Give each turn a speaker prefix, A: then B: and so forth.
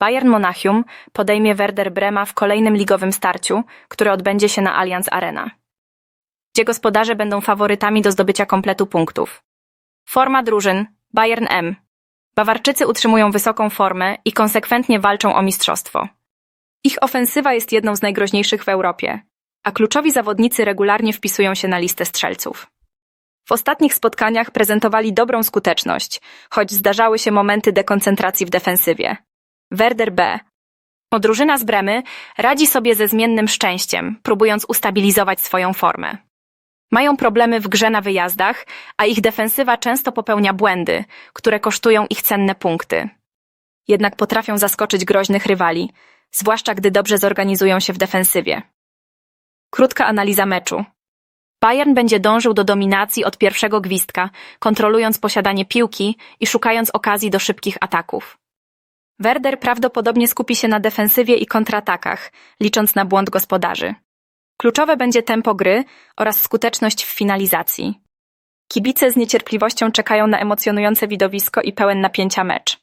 A: Bayern Monachium podejmie Werder Brema w kolejnym ligowym starciu, które odbędzie się na Allianz Arena, gdzie gospodarze będą faworytami do zdobycia kompletu punktów. Forma drużyn Bayern M. Bawarczycy utrzymują wysoką formę i konsekwentnie walczą o mistrzostwo. Ich ofensywa jest jedną z najgroźniejszych w Europie, a kluczowi zawodnicy regularnie wpisują się na listę strzelców. W ostatnich spotkaniach prezentowali dobrą skuteczność, choć zdarzały się momenty dekoncentracji w defensywie. Werder B. O drużyna z Bremy radzi sobie ze zmiennym szczęściem, próbując ustabilizować swoją formę. Mają problemy w grze na wyjazdach, a ich defensywa często popełnia błędy, które kosztują ich cenne punkty. Jednak potrafią zaskoczyć groźnych rywali, zwłaszcza gdy dobrze zorganizują się w defensywie. Krótka analiza meczu. Bayern będzie dążył do dominacji od pierwszego gwizdka, kontrolując posiadanie piłki i szukając okazji do szybkich ataków. Werder prawdopodobnie skupi się na defensywie i kontratakach, licząc na błąd gospodarzy. Kluczowe będzie tempo gry oraz skuteczność w finalizacji. Kibice z niecierpliwością czekają na emocjonujące widowisko i pełen napięcia mecz.